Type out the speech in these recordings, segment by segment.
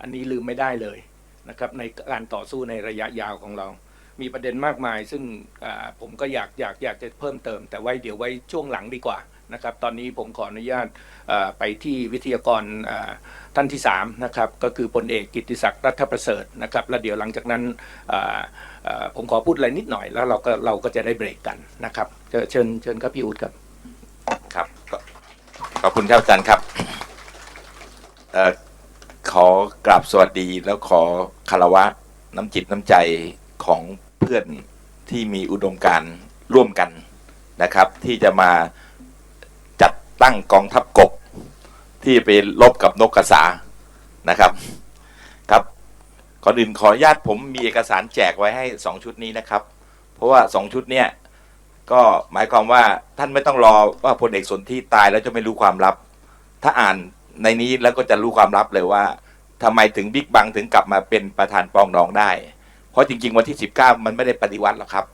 อันนี้ลืมไม่ได้เลยนะครับในการต่อสู้ในระยะยาวของเรา มีประเด็นมากมาย ซึ่งผมก็อยากอยากอยากจะเพิ่มเติม แต่ไว้เดี๋ยวไว้ช่วงหลังดีกว่านะครับตอนนี้ผมขออนุญาตไปที่วิทยากรท่านที่3นะครับก็คือพลเอกกิติศักดิ์รัฐประเสริฐนะครับแล้วเดี๋ยวหลังจากนั้นผมขอพูดอะไรนิดหน่อยแล้วเราก็เราก็จะได้เบรกกันนะครับเชิญเชิญครับพี่อูดครับครับ ขอบคุณครับอาจารย์ครับ ขอกราบสวัสดีแล้วขอคารวะน้ำจิตน้ำใจของเพื่อนที่มีอุดมการร่วมกันนะครับ ที่จะมาจัดตั้งกองทัพกบที่ไปลบกับนกกระสานะครับครับก่อนอื่นขออนุญาตผมมีเอกสารแจกไว้ให้สองชุดนี้นะครับ เพราะว่าสองชุดเนี้ยก็หมายความว่าท่านไม่ต้องรอว่าพลเอกสนธิตายแล้วจะไม่รู้ความลับ ถ้าอ่าน ในนี้แล้วก็จะรู้ความลับเลยว่าทำไมถึงบิ๊กบังถึงกลับมาเป็นประธานปองดองได้ เพราะจริง ๆ วันที่ 19 มันไม่ได้ปฏิวัติหรอกครับ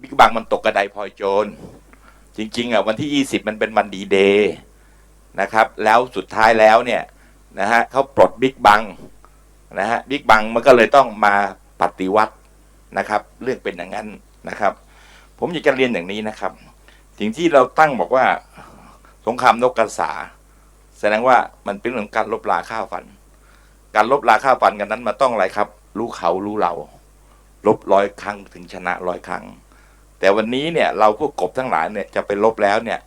บิ๊กบังมันตกกระไดพลอยโจรจริงๆอะวันที่ 20 มันเป็นวันดีเดย์นะครับ แล้วสุดท้ายแล้วเนี่ยนะฮะเขาปลดบิ๊กบังนะฮะบิ๊กบังมันก็เลยต้องมาปฏิวัตินะครับ เรื่องเป็นอย่างนั้นนะครับ ผมอยากจะเรียนอย่างนี้นะครับสิ่งที่เราตั้งบอกว่า สงครามนกกระสา แสดงว่ามันเป็นเรื่องการลบลาข้าวฟัน การลบลาข้าวฟันกันนั้นมาต้องอะไรครับ รู้เขารู้เรา ลบร้อยครั้งถึงชนะร้อยครั้ง แต่วันนี้เนี่ยเราพวกกบทั้งหลายเนี่ยจะไปลบแล้วเนี่ย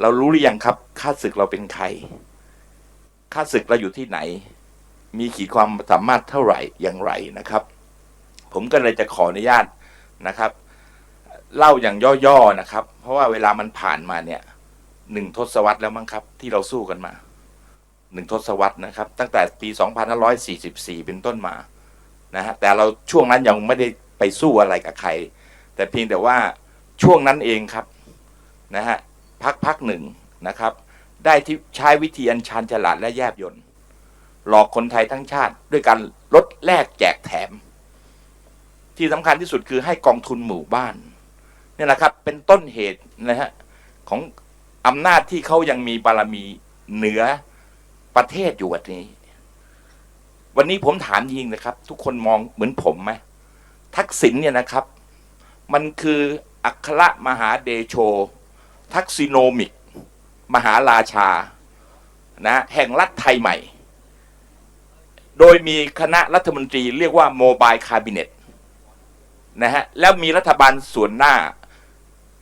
เรารู้หรือยังครับข้าศึกเราเป็นใครข้าศึกเราอยู่ที่ไหน มีขีดความสามารถเท่าไหร่อย่างไรนะครับ ผมก็เลยจะขออนุญาตนะครับ เล่าอย่างย่อๆนะครับ เพราะว่าเวลามันผ่านมาเนี่ยหนึ่งทศวรรษแล้วมั้งครับ ที่เราสู้กันมา หนึ่งทศวรรษนะครับ ตั้งแต่ปี 2544 เป็นต้นมานะฮะแต่เราช่วงนั้นยังไม่ได้ไปสู้อะไรกับใคร แต่เพียงแต่ว่าช่วงนั้นเองครับนะฮะพักพักหนึ่งนะครับ ได้ที่ใช้วิธีอัญชันฉลาดและแยบยนต์หลอกคนไทยทั้งชาติ ด้วยการลดแลกแจกแถม ที่สำคัญที่สุดคือให้กองทุนหมู่บ้านนี่แหละครับเป็นต้นเหตุนะฮะของอำนาจที่เขายังมีบารมีเหนือ ประเทศอยู่วันนี้ วันนี้ผมถามจริงนะครับ ทุกคนมองเหมือนผมไหมทักษิณเนี่ยนะครับ มันคืออัครมหาเดโช ทักษิโนมิก มหาราชานะแห่งรัฐไทยใหม่ โดยมีคณะรัฐมนตรีเรียกว่าโมบายคาบิเนตนะฮะแล้วมีรัฐบาลส่วนหน้า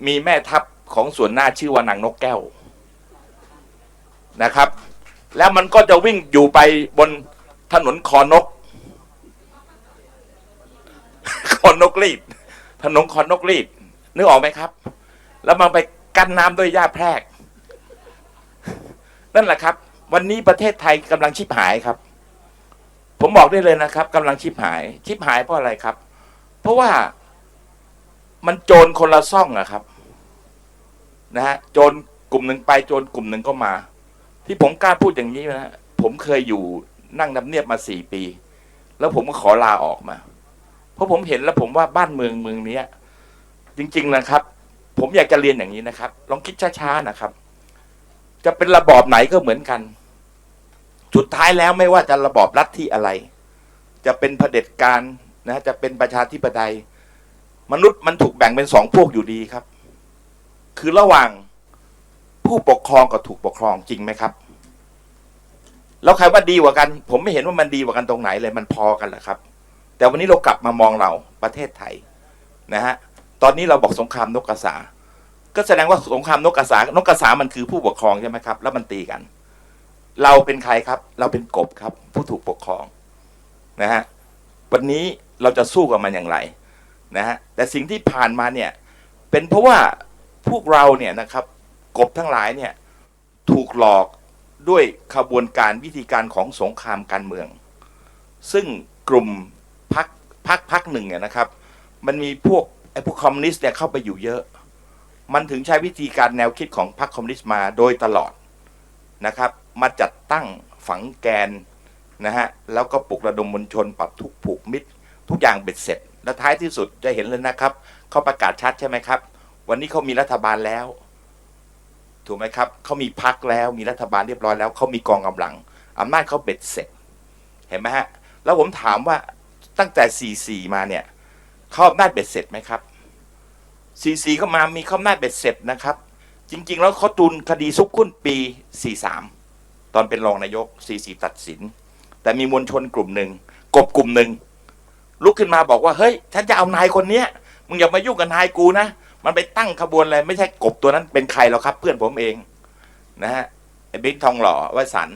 มีแม่ทัพของส่วนหน้าชื่อว่านางนกแก้วนะครับ แล้วมันก็จะวิ่งอยู่ไปบนถนนคอนก คอนกรีดถนนคอนกรีดนึกออกไหมครับ แล้วมันไปกันน้ำด้วยหญ้าแพรก นั่นแหละครับ วันนี้ประเทศไทยกำลังชิบหายครับ ผมบอกได้เลยนะครับกำลังชิบหาย ชิบหายเพราะอะไรครับ เพราะว่ามันโจรคนละซ่องอะครับ นะฮะโจรกลุ่มหนึ่งไปโจรกลุ่มหนึ่งก็มา ที่ผมกล้าพูดอย่างนี้นะผมเคยอยู่นั่งนำเนียบมาสี่ปี แล้วผมก็ขอลาออกมา เพราะผมเห็นแล้วผมว่าบ้านเมืองเมืองนี้จริง ๆนะครับ ผมอยากจะเรียนอย่างนี้นะครับ ลองคิดช้าๆนะครับ จะเป็นระบอบไหนก็เหมือนกันสุดท้ายแล้วไม่ว่าจะระบอบรัฐที่อะไร จะเป็นเผด็จการนะจะเป็นประชาธิปไตย มนุษย์มันถูกแบ่งเป็นสองพวกอยู่ดีครับ คือระหว่าง ผู้ปกครองกับถูกปกครองจริงไหมครับ แล้วใครว่าดีกว่ากัน ผมไม่เห็นว่ามันดีกว่ากันตรงไหนเลยมันพอกันแหละครับ แต่วันนี้เรากลับมามองเราประเทศไทยนะฮะตอนนี้เราบอกสงครามนกกระสา ก็แสดงว่าสงครามนกกระสานกกระสามันคือผู้ปกครองใช่ไหมครับ แล้วมันตีกัน เราเป็นใครครับ เราเป็นกบครับ ผู้ถูกปกครองนะฮะวันนี้เราจะสู้กับมันอย่างไรนะฮะแต่สิ่งที่ผ่านมาเนี่ยเป็นเพราะว่าพวกเราเนี่ยนะครับ กบทั้งหลายเนี่ยถูกหลอกด้วยขบวนการวิธีการของสงครามการเมือง ซึ่งกลุ่มพักพักพักหนึ่งเนี่ยนะครับ มันมีพวกไอ้พวกคอมมิวนิสต์เนี่ยเข้าไปอยู่เยอะ มันถึงใช้วิธีการแนวคิดของพรรคคอมมิวนิสต์มาโดยตลอดนะครับ มาจัดตั้งฝังแกนนะฮะแล้วก็ปลุกระดมมวลชนปรับทุกผูกมิตร ทุกอย่างเบ็ดเสร็จ และท้ายที่สุดจะเห็นเลยนะครับเขาประกาศชัดใช่ไหมครับ วันนี้เขามีรัฐบาลแล้ว ถูกไหมครับเขามีพักแล้วมีรัฐบาลเรียบร้อยแล้วเขามีกองกำลังอำนาจเขาเบ็ดเสร็จ เห็นไหมฮะ แล้วผมถามว่าตั้งแต่ 44 มาเนี่ยเขาอำนาจเบ็ดเสร็จไหมครับ 44เข้ามามีเขาอำนาจเบ็ดเสร็จนะครับ จริง ๆ แล้วเขาตุนคดีซุกคุ้นปี 43 ตอนเป็นรองนายก 44 ตัดสิน แต่มีมวลชนกลุ่มหนึ่งกบกลุ่มหนึ่งลุกขึ้นมาบอกว่าเฮ้ยฉันจะเอานายคนเนี้ยมึงอย่ามายุ่งกับนายกูนะ มันไปตั้งขบวนอะไรไม่ใช่กบตัวนั้นเป็นใครหรอกครับ เพื่อนผมเอง นะฮะไอ้บิ๊กทองหล่อวสัน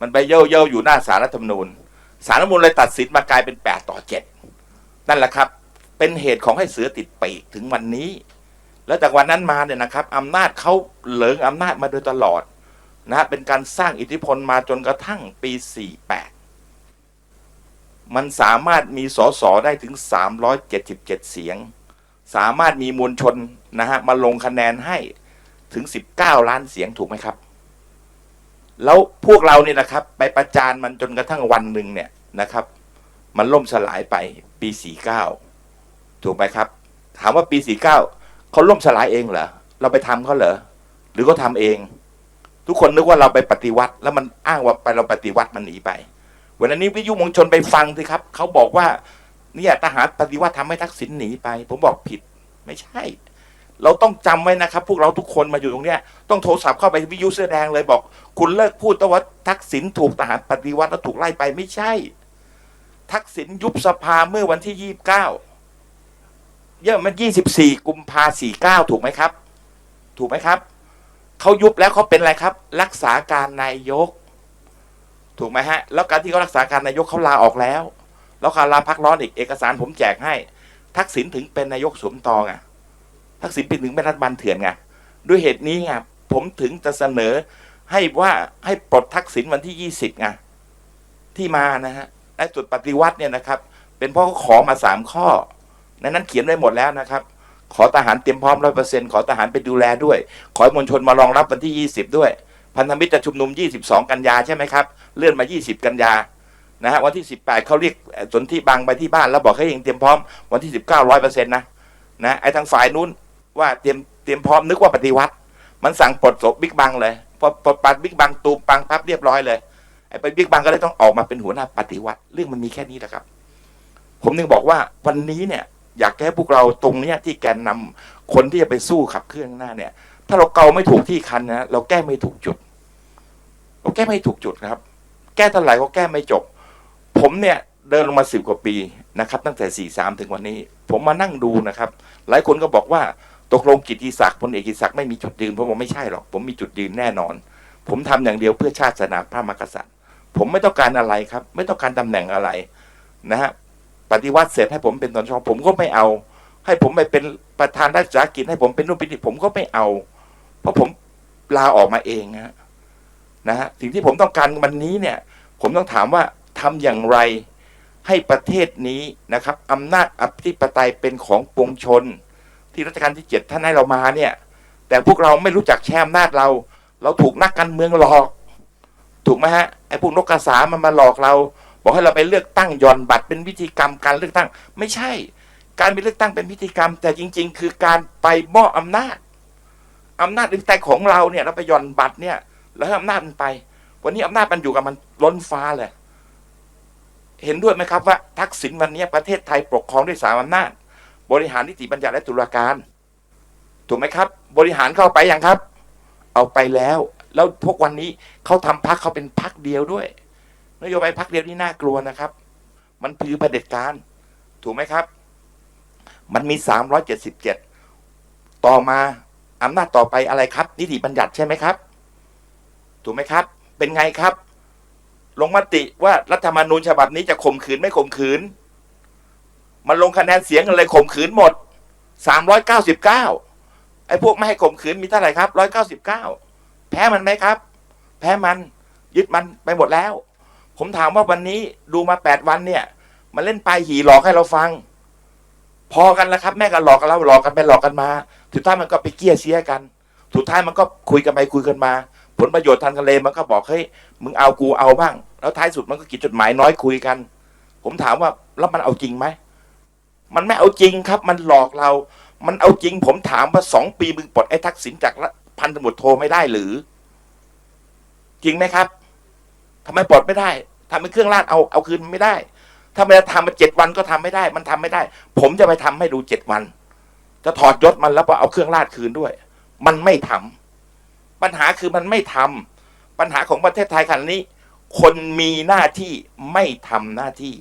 มันไปเย่อเย่ออยู่หน้าสารรัฐธรรมนูญสารรัฐธรรมนูญเลยตัดสินมากลายเป็นแปดต่อเจ็ดนั่นแหละครับ เป็นเหตุของให้เสือติดปีกถึงวันนี้ แล้วจากวันนั้นมาเนี่ยนะครับอำนาจเขาเหลิงอำนาจมาโดยตลอดนะฮะเป็นการสร้างอิทธิพลมาจนกระทั่งปี 48 มันสามารถมีสสได้ถึง 377 เสียง สามารถมีมวลชนนะฮะมาลงคะแนนให้ถึง 19 ล้านเสียงถูกไหมครับ แล้วพวกเราเนี่ยนะครับ ไปประจานมันจนกระทั่งวันหนึ่งเนี่ยนะครับ มันล่มสลายไปปี 49 ถูกไหมครับ ถามว่าปี 49เขาล่มสลายเองเหรอเราไปทำเขาเหรอหรือเขาทำเอง ทุกคนนึกว่าเราไปปฏิวัติ แล้วมันอ้างว่าไปเราปฏิวัติมันหนีไปวันนี้วิทยุมวลชนไปฟังสิครับเขาบอกว่า เนี่ยทหารปฏิวัติทำให้ทักษิณหนีไป ผมบอกผิดไม่ใช่ เราต้องจำไว้นะครับ พวกเราทุกคนมาอยู่ตรงเนี้ยต้องโทรศัพท์เข้าไปวิทยุเสื้อแดงเลยบอก คุณเลิกพูดตว่าทักษิณถูกทหารปฏิวัติแล้วถูกไล่ไปไม่ใช่ ทักษิณยุบสภาเมื่อวันที่ยี่สิบเก้าเยอะมันยี่สิบสี่กุมภาสี่เก้าถูกไหมครับ ถูกไหมครับเขายุบแล้วเขาเป็นอะไรครับ รักษาการนายก ถูกไหมฮะ แล้วการที่เขารักษาการนายกเขาลาออกแล้ว แล้วเขาลาพักร้อนอีกเอกสารผมแจกให้ ทักษิณถึงเป็นนายกสวมตองอะทักษิณเป็นถึงเป็นรัฐบาลเถื่อนไงด้วยเหตุนี้ไงผมถึงจะเสนอให้ว่าให้ปลดทักษิณวันที่ยี่สิบไงที่มานะฮะไอ้จุดปฏิวัติเนี่ยนะครับ เป็นเพราะเขาขอมาสามข้อในนั้นเขียนไว้หมดแล้วนะครับ ขอทหารเตรียมพร้อมร้อยเปอร์เซ็นต์ขอทหารไปดูแลด้วย ขอมวลชนมารองรับวันที่ยี่สิบด้วย พันธมิตรจะชุมนุมยี่สิบสองกันยาใช่ไหมครับ เลื่อนมายี่สิบกันยา นะฮะวันที่สิบแปดเขาเรียกสนที่บางไปที่บ้านแล้วบอกให้เองเตรียมพร้อมวันที่สิบเก้าร้อยเปอร์เซ็นต์นะนะไอ้ทางฝ่ายนู้นว่าเตรียมเตรียมพร้อมนึกว่าปฏิวัติ มันสั่งปลดศพบิ๊กบังเลยพอปลดปัดบิ๊กบังตูมปังพับเรียบร้อยเลยไอ้ไปบิ๊กบังก็เลยต้องออกมาเป็นหัวหน้าปฏิวัติ เรื่องมันมีแค่นี้แหละครับ ผมนึงบอกว่าวันนี้เนี่ย อยากให้พวกเราตรงเนี้ยที่แกนนำคนที่จะไปสู้ขับเคลื่อนข้างหน้าเนี่ย ถ้าเราเกาไม่ถูกที่คันนะเราแก้ไม่ถูกจุด เราแก้ไม่ถูกจุดครับ แก้เท่าไหร่ก็แก้ไม่จบ ผมเนี่ยเดินลงมาสิบกว่าปีนะครับตั้งแต่สี่สามถึงวันนี้ ผมมานั่งดูนะครับ หลายคนก็บอกว่าตกลงกิติศักดิ์พลเอกกิติศักดิ์ไม่มีจุดยืนผมบอกไม่ใช่หรอก ผมมีจุดยืนแน่นอน ผมทำอย่างเดียวเพื่อชาติศาสนาพระมหากษัตริย์ ผมไม่ต้องการอะไรครับ ไม่ต้องการตำแหน่งอะไรนะฮะปฏิวัติเสร็จให้ผมเป็นตอนชอผมก็ไม่เอา ให้ผมไปเป็นประธานรัฐวิสากิจให้ผมเป็นนู่นเป็นนี่ผมก็ไม่เอา เพราะผมลาออกมาเองฮะนะฮะสิ่งที่ผมต้องการวันนี้เนี่ย ผมต้องถามว่า ทำอย่างไรให้ประเทศนี้นะครับอำนาจอธิปไตยเป็นของปวงชน ที่รัชกาลที่เจ็ดท่านให้เรามาเนี่ยแต่พวกเราไม่รู้จักแช่อำนาจเรา เราถูกนักการเมืองหลอก ถูกไหมฮะไอ้พวกนกกระสามันมาหลอกเรา บอกให้เราไปเลือกตั้งย่อนบัตรเป็นวิธีกรรมการเลือกตั้ง ไม่ใช่ การไปเลือกตั้งเป็นพิธีกรรม แต่จริง ๆ คือการไปมอบอำนาจอำนาจอธิปไตยของเราเนี่ยเราไปย่อนบัตรเนี่ยแล้วให้อำนาจมันไป วันนี้อำนาจมันอยู่กับมันล้นฟ้าเลย เห็นด้วยไหมครับว่าทักษิณวันนี้ประเทศไทยปกครองด้วยสามอำนาจ บริหารนิติบัญญัติและตุลาการ ถูกไหมครับ บริหารเข้าไปยังครับ เอาไปแล้ว แล้วพวกวันนี้เขาทำพักเขาเป็นพักเดียวด้วย นโยบายพักเดียวนี่น่ากลัวนะครับ มันคือเผด็จการ ถูกไหมครับ มันมีสามร้อยเจ็ดสิบเจ็ดต่อมาอำนาจต่อไปอะไรครับ นิติบัญญัติใช่ไหมครับ ถูกไหมครับ เป็นไงครับ ลงมติว่ารัฐธรรมนูญฉบับนี้จะข่มขืนไม่ข่มขืน มันลงคะแนนเสียงกันเลยข่มขืนหมดสามร้อยเก้าสิบเก้าไอ้พวกไม่ให้ข่มขืนมีเท่าไหร่ครับร้อยเก้าสิบเก้าแพ้มันไหมครับ แพ้มัน ยึดมันไปหมดแล้ว ผมถามว่าวันนี้ดูมาแปดวันเนี่ย มันเล่นปลายหีหลอกให้เราฟัง พอกันแล้วครับ แม่ก็หลอกกันแล้วหลอกกันไปหลอกกันมาสุดท้ายมันก็ไปเกี้ยเสียกันสุดท้ายมันก็คุยกันไปคุยกันมา ผลประโยชน์ทางทะเลมันก็บอกเฮ้ยมึงเอากูเอาบ้าง แล้วท้ายสุดมันก็เขียนจดหมายน้อยคุยกัน ผมถามว่าแล้วมันเอาจริงไหมมันไม่เอาจริงครับ มันหลอกเรา มันเอาจริง ผมถามว่าสองปีมึงปลดไอ้ทักษิณจากพันตำรวจโทไม่ได้หรือ จริงไหมครับทำไมปลดไม่ได้ทำเป็นเครื่องราชเอาเอาคืนไม่ได้ ถ้ามันจะทำมาเจ็ดวันก็ทำไม่ได้ มันทำไม่ได้ ผมจะไปทำให้ดูเจ็ดวัน จะถอดยศมันแล้วก็เอาเครื่องราชคืนด้วย มันไม่ทำ ปัญหาคือมันไม่ทำปัญหาของประเทศไทยขณะนี้ คนมีหน้าที่ไม่ทำหน้าที่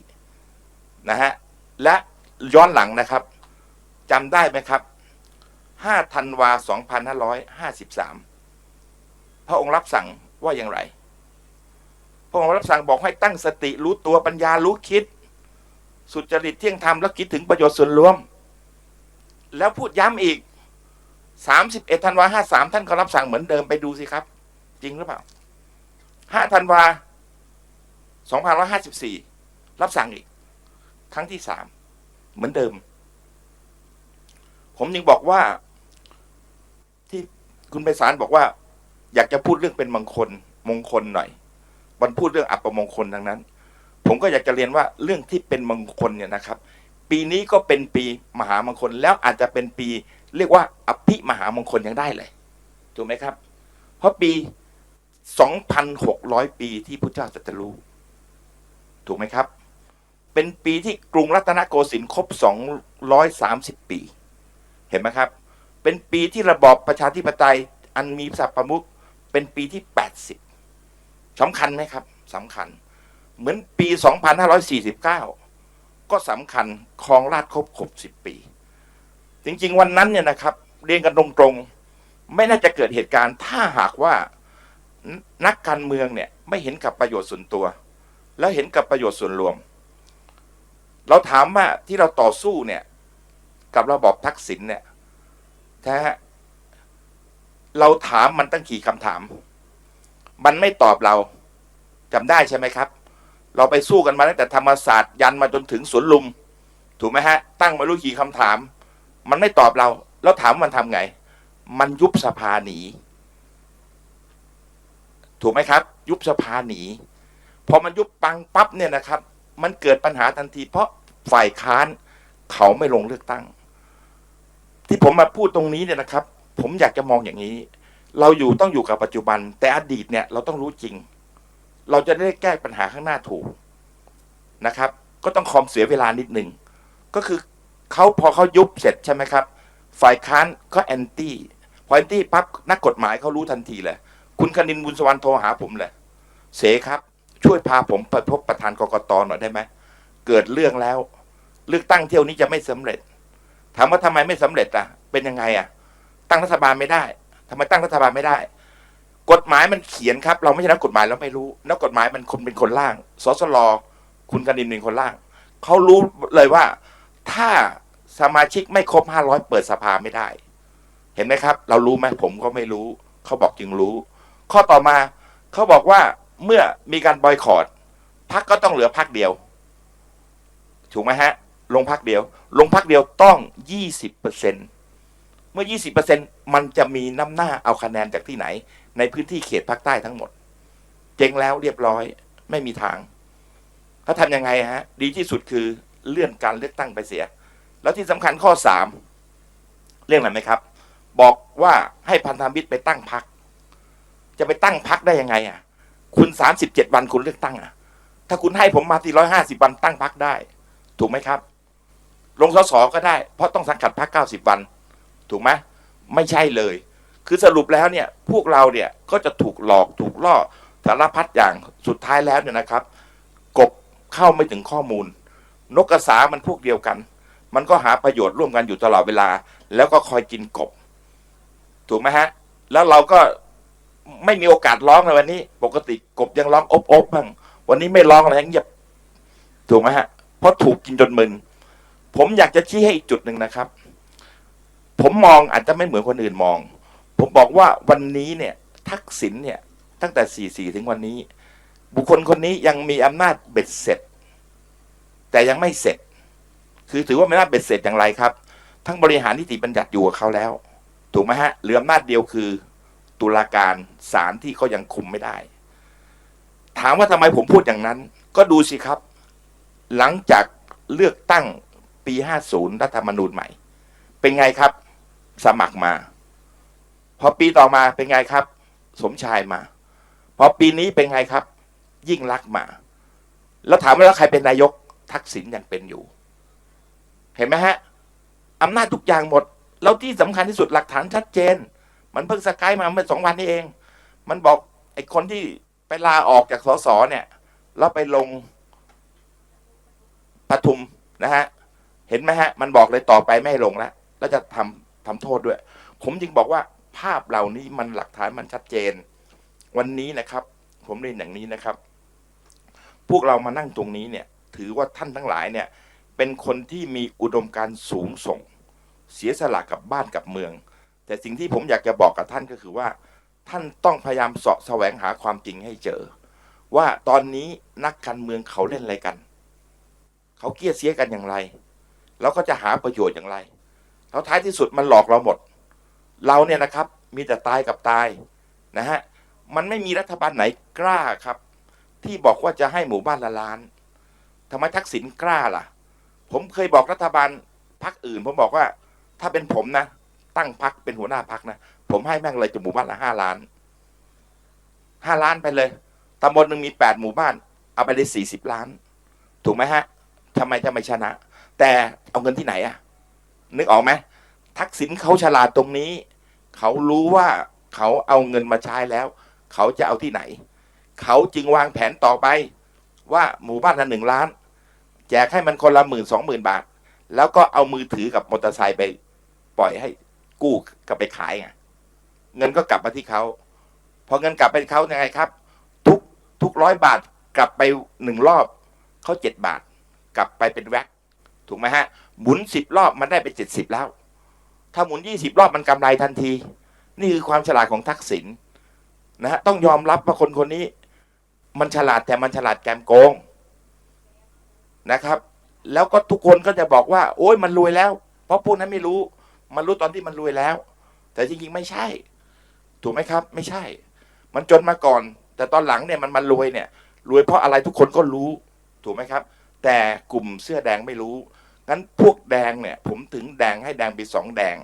นะฮะและย้อนหลังนะครับจำได้ไหมครับ5ธันวา2553 พระองค์รับสั่งว่าอย่างไร พระองค์รับสั่งบอกให้ตั้งสติรู้ตัวปัญญารู้คิด สุจริตเที่ยงธรรมแล้วคิดถึงประโยชน์ส่วนรวม แล้วพูดย้ำอีก 31ธันวา53ท่านก็รับสั่งเหมือนเดิมไปดูสิครับ จริงหรือเปล่า5ธันวา2554รับสั่งอีก ครั้งที่สามเหมือนเดิม ผมยังบอกว่า ที่คุณไพศาลบอกว่า อยากจะพูดเรื่องเป็นมงคล มงคลหน่อยมันพูดเรื่องอัปมงคลดังนั้น ผมก็อยากจะเรียนว่าเรื่องที่เป็นมงคลเนี่ยนะครับ ปีนี้ก็เป็นปีมหามงคลแล้วอาจจะเป็นปี เรียกว่าอภิมหามงคลยังได้เลย ถูกไหมครับ เพราะปี 2,600 ปีที่พระเจ้าตรัสรู้ถูกไหมครับ เป็นปีที่กรุงรัตนโกสินทร์ครบ 230 ปี เห็นไหมครับ เป็นปีที่ระบอบประชาธิปไตยอันมีสัพประมุขเป็นปีที่ 80สำคัญไหมครับสำคัญ เหมือนปี 2549 ก็สำคัญครองราชครบครบ10ปี จริงๆวันนั้นเนี่ยนะครับ เรียนกันตรงๆไม่น่าจะเกิดเหตุการณ์ ถ้าหากว่านักการเมืองเนี่ยไม่เห็นกับประโยชน์ส่วนตัว แล้วเห็นกับประโยชน์ส่วนรวม เราถามว่าที่เราต่อสู้เนี่ยกับระบอบทักษิณเนี่ยแท้เราถามมันตั้งกี่คำถาม มันไม่ตอบเราจำได้ใช่ไหมครับ เราไปสู้กันมาตั้งแต่ธรรมศาสตร์ยันมาจนถึงสวนลุม ถูกไหมฮะ ตั้งม่รู้กี่คำถาม มันไม่ตอบเรา แล้วถามมันทำไง มันยุบสภาหนี ถูกไหมครับ ยุบสภาหนีพอมันยุบปังปั๊บเนี่ยนะครับ มันเกิดปัญหาทันที เพราะฝ่ายค้านเขาไม่ลงเลือกตั้ง ที่ผมมาพูดตรงนี้เนี่ยนะครับ ผมอยากจะมองอย่างนี้ เราอยู่ต้องอยู่กับปัจจุบัน แต่อดีตเนี่ยเราต้องรู้จริง เราจะได้แก้ปัญหาข้างหน้าถูกนะครับ ก็ต้องคอมเสียเวลานิดหนึ่งก็คือ เขาพอเขายุบเสร็จใช่ไหมครับ ฝ่ายค้านก็แอนตี้พอแอนตี้ปั๊บนักกฎหมายเขารู้ทันทีเลยคุณคณินบุญสวรรณโทรหาผมเลยเสครับ ช่วยพาผมไปพบประธานกกตหน่อยได้ไหมเกิดเรื่องแล้ว เลือกตั้งเที่ยวนี้จะไม่สำเร็จ ถามว่าทำไมไม่สำเร็จอะ เป็นยังไงอะ ตั้งรัฐบาลไม่ได้ทำไมตั้งรัฐบาลไม่ได้ กฎหมายมันเขียนครับ เราไม่ใช่นักกฎหมายเราไม่รู้ นักกฎหมายมันคนเป็นคนร่างสสลคุณคณินเป็นคนร่างเขารู้เลยว่า ถ้าสมาชิกไม่ครบห้าร้อยเปิดสภาไม่ได้ เห็นไหมครับ เรารู้ไหมผมก็ไม่รู้ เขาบอกจึงรู้ ข้อต่อมาเขาบอกว่าเมื่อมีการบอยคอรดพักก็ต้องเหลือพักเดียว ถูกไหมฮะ ลงพักเดียว ลงพักเดียวต้องยี่สิบเปอร์เซ็นเมื่อยี่สิบเปอร์เซ็นมันจะมีน้ำหน้าเอาคะแนนจากที่ไหน ในพื้นที่เขตภาคใต้ทั้งหมด เจ๊งแล้วเรียบร้อย ไม่มีทางเขาทำยังไงฮะ ดีที่สุดคือ เลื่อนการเลือกตั้งไปเสีย แล้วที่สำคัญข้อสามเรื่องอะไรไหมครับ บอกว่าให้พันธมิตรไปตั้งพัก จะไปตั้งพักได้ยังไงอะ คุณสามสิบเจ็ดวันคุณเลือกตั้งอะ ถ้าคุณให้ผมมาที่ร้อยห้าสิบวันตั้งพักได้ ถูกไหมครับ ลงสสก็ได้ เพราะต้องสังกัดพักเก้าสิบวัน ถูกไหมไม่ใช่เลย คือสรุปแล้วเนี่ยพวกเราเนี่ยก็จะถูกหลอกถูกล่อสารพัดอย่างสุดท้ายแล้วเนี่ยนะครับ กบเข้าไม่ถึงข้อมูล นกกระสามันพวกเดียวกัน มันก็หาประโยชน์ร่วมกันอยู่ตลอดเวลา แล้วก็คอยกินกบ ถูกไหมฮะ แล้วเราก็ไม่มีโอกาสร้องในวันนี้ ปกติกบยังร้องอบอบบ้างวันนี้ไม่ร้องอะไรเงียบถูกไหมฮะเพราะถูกกินจนมึนผมอยากจะชี้ให้อีกจุดหนึ่งนะครับ ผมมองอาจจะไม่เหมือนคนอื่นมอง ผมบอกว่าวันนี้เนี่ย ทักษิณเนี่ย ตั้งแต่ 44 ถึงวันนี้ บุคคลคนนี้ยังมีอำนาจเบ็ดเสร็จ แต่ยังไม่เสร็จ คือถือว่าไม่น่าเบ็ดเสร็จอย่างไรครับ ทั้งบริหารนิติบัญญัติอยู่กับเขาแล้ว ถูกไหมฮะเหลืออำนาจเดียวคือ ตุลาการศาลที่เขายังคุมไม่ได้ ถามว่าทำไมผมพูดอย่างนั้น ก็ดูสิครับ หลังจากเลือกตั้งปี 50 รัฐธรรมนูญใหม่ เป็นไงครับ สมัครมา พอปีต่อมาเป็นไงครับ สมชายมา พอปีนี้เป็นไงครับ ยิ่งรักมา แล้วถามว่าแล้วใครเป็นนายก ทักษิณยังเป็นอยู่ เห็นไหมฮะอำนาจทุกอย่างหมด แล้วที่สำคัญที่สุดหลักฐานชัดเจน มันเพิ่งสกายมาเมื่อสองวันนี้เอง มันบอกไอ้คนที่ไปลาออกจากสสเนี่ยแล้วไปลงปทุมนะฮะเห็นไหมฮะ มันบอกเลยต่อไปไม่ลงแล้วแล้วจะทำทำโทษด้วย ผมจึงบอกว่าภาพเหล่านี้มันหลักฐานมันชัดเจน วันนี้นะครับ ผมเรียนอย่างนี้นะครับ พวกเรามานั่งตรงนี้เนี่ย ถือว่าท่านทั้งหลายเนี่ยเป็นคนที่มีอุดมการณ์สูงส่ง เสียสละกับบ้านกับเมือง แต่สิ่งที่ผมอยากจะบอกกับท่านก็คือว่า ท่านต้องพยายามเสาะแสวงหาความจริงให้เจอ ว่าตอนนี้นักการเมืองเขาเล่นอะไรกัน เขาเกียดเสียกันอย่างไร แล้วก็จะหาประโยชน์อย่างไรแล้วท้ายที่สุดมันหลอกเราหมด เราเนี่ยนะครับมีแต่ตายกับตายนะฮะมันไม่มีรัฐบาลไหนกล้าครับ ที่บอกว่าจะให้หมู่บ้านละล้าน ทำไมทักษิณกล้าล่ะ ผมเคยบอกรัฐบาลพักอื่น ผมบอกว่า ถ้าเป็นผมนะ ตั้งพักเป็นหัวหน้าพักนะ ผมให้แม่งเลยจะหมู่บ้านละห้าล้านห้าล้านไปเลยตำบลหนึ่งมีแปดหมู่บ้าน เอาไปเลยสี่สิบล้าน ถูกไหมฮะทำไมจะไม่ชนะ แต่เอาเงินที่ไหนอะนึกออกไหมทักษิณเขาฉลาดตรงนี้ เขารู้ว่าเขาเอาเงินมาใช้แล้ว เขาจะเอาที่ไหน เขาจึงวางแผนต่อไป ว่าหมู่บ้านละหนึ่งล้าน แจกให้มันคนละหมื่นสองหมื่นบาท แล้วก็เอามือถือกับมอเตอร์ไซค์ไป ปล่อยให้กู้กลับไปขายไงเงินก็กลับมาที่เขาพอเงินกลับไปเขายังไงครับ ทุกทุกร้อยบาทกลับไปหนึ่งรอบเขาเจ็ดบาท กลับไปเป็นแว็กถูกไหมฮะหมุนสิบรอบมันได้ไปเจ็ดสิบแล้ว ถ้าหมุนยี่สิบรอบมันกำไรทันที นี่คือความฉลาดของทักษิณนะฮะต้องยอมรับว่าคนคนนี้ มันฉลาดแต่มันฉลาดแกมโกงนะครับ แล้วก็ทุกคนก็จะบอกว่า โอ้ยมันรวยแล้ว เพราะพวกนั้นไม่รู้ มันรู้ตอนที่มันรวยแล้ว แต่จริงๆไม่ใช่ ถูกไหมครับ ไม่ใช่ มันจนมาก่อน แต่ตอนหลังเนี่ยมันมารวยเนี่ยรวยเพราะอะไรทุกคนก็รู้ ถูกไหมครับ แต่กลุ่มเสื้อแดงไม่รู้งั้นพวกแดงเนี่ย ผมถึงแดงให้แดงเป็นสองแดง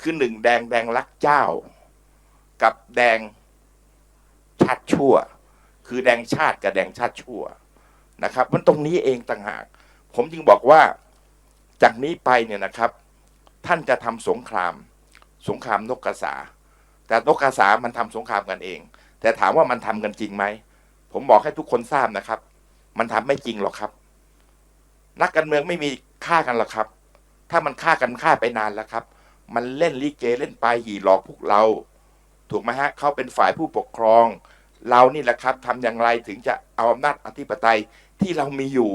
คือหนึ่งแดงแดงรักเจ้า กับแดงชาติชั่ว คือแดงชาติกับแดงชาติชั่วนะครับ มันตรงนี้เองต่างหาก ผมจึงบอกว่าจากนี้ไปเนี่ยนะครับ ท่านจะทำสงคราม สงครามนกกระสา แต่นกกระสามันทำสงครามกันเอง แต่ถามว่ามันทำกันจริงไหมผมบอกให้ทุกคนทราบนะครับ มันทำไม่จริงหรอกครับ นักการเมืองไม่มีฆ่ากันหรอกครับ ถ้ามันฆ่ากันฆ่าไปนานแล้วครับ มันเล่นลิเกเล่นปลายหี่หลอกพวกเรา ถูกไหมฮะเขาเป็นฝ่ายผู้ปกครอง เรานี่แหละครับทำอย่างไรถึงจะเอาอำนาจอธิปไตยที่เรามีอยู่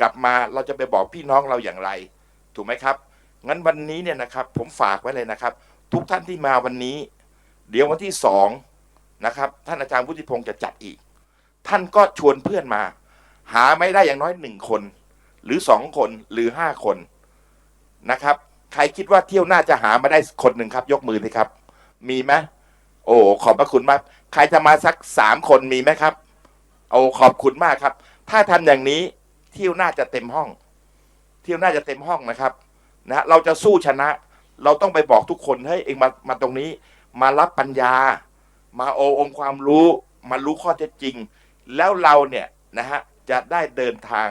กลับมาเราจะไปบอกพี่น้องเราอย่างไร ถูกไหมครับ งั้นวันนี้เนี่ยนะครับ ผมฝากไว้เลยนะครับ ทุกท่านที่มาวันนี้ เดี๋ยววันที่สองนะครับท่านอาจารย์วุฒิพงศ์จะจัดอีก ท่านก็ชวนเพื่อนมา หาไม่ได้อย่างน้อยหนึ่งคน หรือสองคนหรือห้าคนนะครับ ใครคิดว่าเที่ยวหน้าจะหามาได้คนหนึ่งครับ ยกมือสิครับ มีไหม โอ้ขอบพระคุณมาก ใครจะมาสักสามคนมีไหมครับ โอ้ขอบคุณมากครับ ถ้าทำอย่างนี้เที่ยวน้าจะเต็มห้อง เที่ยวน้าจะเต็มห้องนะครับนะเราจะสู้ชนะ เราต้องไปบอกทุกคนเฮ้เองมามาตรงนี้ มารับปัญญา มาโอองค์ความรู้ มารู้ข้อเท็จจริง แล้วเราเนี่ยนะฮะจะได้เดินทาง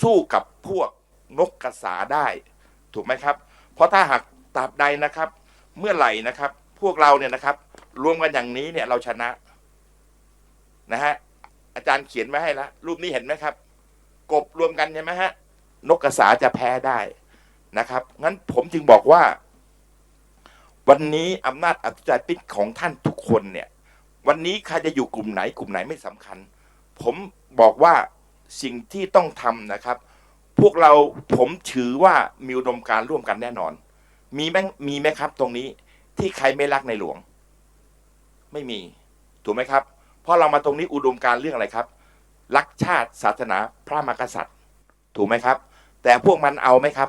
สู้กับพวกนกกระสาได้ ถูกไหมครับ เพราะถ้าหากตราบใดนะครับ เมื่อไหร่นะครับ พวกเราเนี่ยนะครับ รวมกันอย่างนี้เนี่ยเราชนะนะฮะอาจารย์เขียนไว้ให้แล้วรูปนี้เห็นไหมครับ กบรวมกันใช่ไหมฮะ นกกระสาจะแพ้ได้นะครับ งั้นผมจึงบอกว่า วันนี้อำนาจอธิปไตยปิดของท่านทุกคนเนี่ย วันนี้ใครจะอยู่กลุ่มไหน กลุ่มไหนไม่สำคัญ ผมบอกว่าสิ่งที่ต้องทำนะครับ พวกเราผมถือว่ามีอุดมการร่วมกันแน่นอน มีไหมมีไหมครับ ตรงนี้ที่ใครไม่รักในหลวง ไม่มี ถูกไหมครับ เพราะเรามาตรงนี้อุดมการเรื่องอะไรครับ รักชาติศาสนาพระมหากษัตริย์ ถูกไหมครับ แต่พวกมันเอาไหมครับ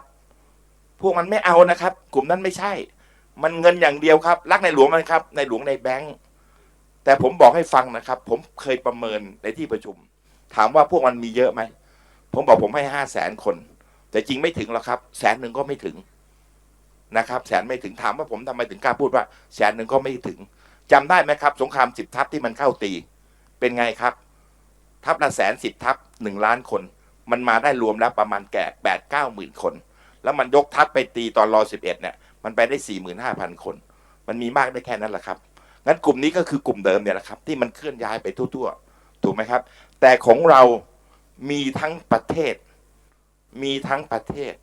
พวกมันไม่เอานะครับ กลุ่มนั้นไม่ใช่ มันเงินอย่างเดียวครับ รักในหลวงมันครับ ในหลวงในแบงค์แต่ผมบอกให้ฟังนะครับ ผมเคยประเมินในที่ประชุม ถามว่าพวกมันมีเยอะไหมผมบอกผมให้ห้าแสนคน แต่จริงไม่ถึงหรอกครับ แสนหนึ่งก็ไม่ถึงนะครับ แสนไม่ถึงถามว่าผมทำไมถึงกล้าพูดว่า แสนหนึ่งก็ไม่ถึง จำได้ไหมครับ สงครามสิบทัพที่มันเข้าตี เป็นไงครับ ทัพละแสนสิบทัพหนึ่งล้านคน มันมาได้รวมแล้วประมาณแก่แปดเก้าหมื่นคน แล้วมันยกทัพไปตีตอนรอสิบเอ็ดเนี่ยมันไปได้สี่หมื่นห้าพันคน มันมีมากได้แค่นั้นแหละครับงั้นกลุ่มนี้ก็คือกลุ่มเดิมเนี่ยแหละครับ ที่มันเคลื่อนย้ายไปทั่วๆถูกไหมครับ แต่ของเรามีทั้งประเทศ มีทั้งประเทศ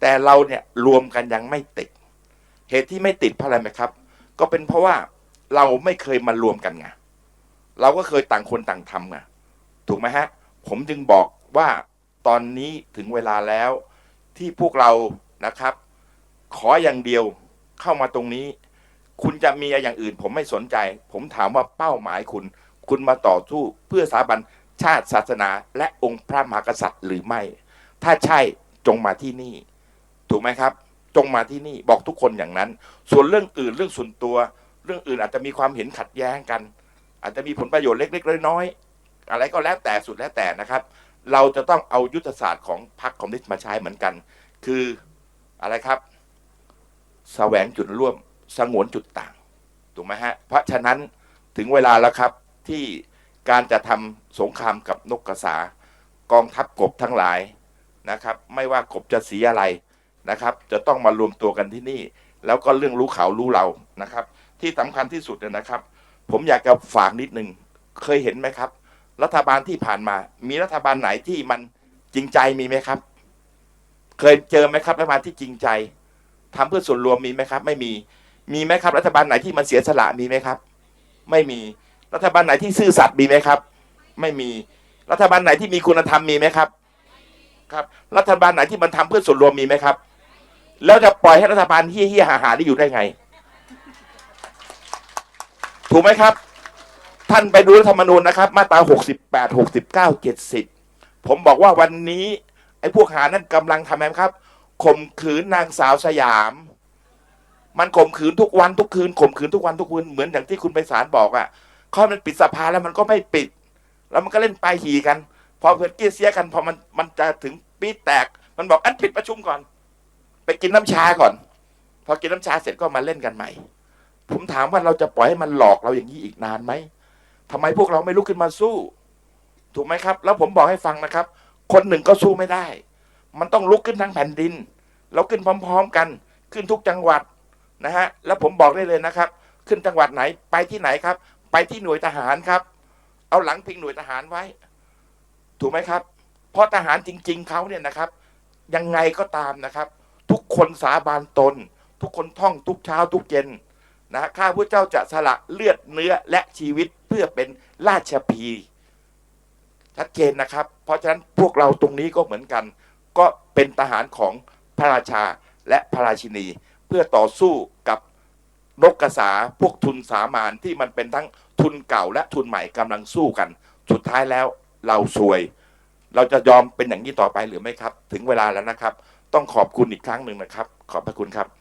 แต่เราเนี่ยรวมกันยังไม่ติด เหตุที่ไม่ติดเพราะอะไรไหมครับ ก็เป็นเพราะว่า เราไม่เคยมารวมกันไงเราก็เคยต่างคนต่างทำไงถูกไหมฮะ ผมจึงบอกว่าตอนนี้ถึงเวลาแล้วที่พวกเรานะครับ ขออย่างเดียวเข้ามาตรงนี้ คุณจะมีอย่างอื่น ผมไม่สนใจ ผมถามว่าเป้าหมายคุณ คุณมาต่อสู้เพื่อสถาบันชาติศาสนา และองค์พระมหากษัตริย์หรือไม่ ถ้าใช่จงมาที่นี่ ถูกไหมครับ จงมาที่นี่บอกทุกคนอย่างนั้น ส่วนเรื่องอื่นเรื่องส่วนตัว เรื่องอื่นอาจจะมีความเห็นขัดแย้งกัน อาจจะมีผลประโยชน์เล็กๆน้อยๆอะไรก็แล้วแต่สุดแล้วแต่นะครับ เราจะต้องเอายุทธศาสตร์ของพรรคคอมมิวนิสต์มาใช้เหมือนกัน คืออะไรครับแสวงจุดร่วมสงวนจุดต่างถูกไหมฮะเพราะฉะนั้นถึงเวลาแล้วครับที่การจะทำสงครามกับนกกระสากองทัพกบทั้งหลายนะครับ ไม่ว่ากบจะสีอะไรนะครับ จะต้องมารวมตัวกันที่นี่ แล้วก็เรื่องรู้เขารู้เรานะครับ ที่สำคัญที่สุดเนี่ยนะครับ ผมอยากจะฝากนิดนึงเคยเห็นไหมครับ รัฐบาลที่ผ่านมา มีรัฐบาลไหนที่มันจริงใจมีไหมครับ เคยเจอไหมครับรัฐบาลที่จริงใจทำเพื่อส่วนรวมมีไหมครับ ไม่มีมีไหมครับ รัฐบาลไหนที่มันเสียสละมีไหมครับ ไม่มีรัฐบาลไหนที่ซื่อสัตย์มีไหมครับ ไม่มีรัฐบาลไหนที่มีคุณธรรมมีไหมครับ ครับ รัฐบาลไหนที่มันทำเพื่อส่วนรวมมีไหมครับ แล้วจะปล่อยให้รัฐบาลเฮี้ยเฮี้ยหาหาได้อยู่ได้ไง ถูกไหมครับ ท่านไปดูรัฐธรรมนูญนะครับ มาตราหกสิบแปดหกสิบเก้าเจ็ดสิบผมบอกว่าวันนี้ ไอ้พวกหานั่นกำลังทำอะไรครับข่มขืนนางสาวสยาม มันข่มขืนทุกวันทุกคืนข่มขืนทุกวันทุกคืนเหมือนอย่างที่คุณไปสารบอกอะ่ะข้อมันปิดสภาแล้วมันก็ไม่ปิด แล้วมันก็เล่นปลายหีกัน พอเพื่อนเกี้ยเสียกัน พอมันมันจะถึงปีแตก มันบอกอันปิดประชุมก่อน ไปกินน้ำชาก่อน พอกินน้ำชาเสร็จก็มาเล่นกันใหม่ ผมถามว่าเราจะปล่อยให้มันหลอกเราอย่างนี้อีกนานไหมทำไมพวกเราไม่ลุกขึ้นมาสู้ ถูกไหมครับ แล้วผมบอกให้ฟังนะครับ คนหนึ่งก็สู้ไม่ได้ มันต้องลุกขึ้นทั้งแผ่นดิน เราขึ้นพร้อม ๆ กัน ขึ้นทุกจังหวัดนะฮะแล้วผมบอกได้เลยนะครับ ขึ้นจังหวัดไหนไปที่ไหนครับ ไปที่หน่วยทหารครับ เอาหลังพิงหน่วยทหารไว้ ถูกไหมครับ เพราะทหารจริง ๆเขาเนี่ยนะครับ ยังไงก็ตามนะครับ ทุกคนสาบานตน ทุกคนท่องทุกเช้าทุกเย็น นะข้าพระเจ้าจะสละเลือดเนื้อและชีวิตเพื่อเป็นราชพีชัดเจนนะครับ เพราะฉะนั้นพวกเราตรงนี้ก็เหมือนกัน ก็เป็นทหารของพระราชาและพระราชินี เพื่อต่อสู้กับนกกระสาพวกทุนสามานที่มันเป็นทั้งทุนเก่าและทุนใหม่กำลังสู้กัน สุดท้ายแล้วเราซวย เราจะยอมเป็นอย่างนี้ต่อไปหรือไม่ครับ ถึงเวลาแล้วนะครับ ต้องขอบคุณอีกครั้งหนึ่งนะครับ ขอบพระคุณครับ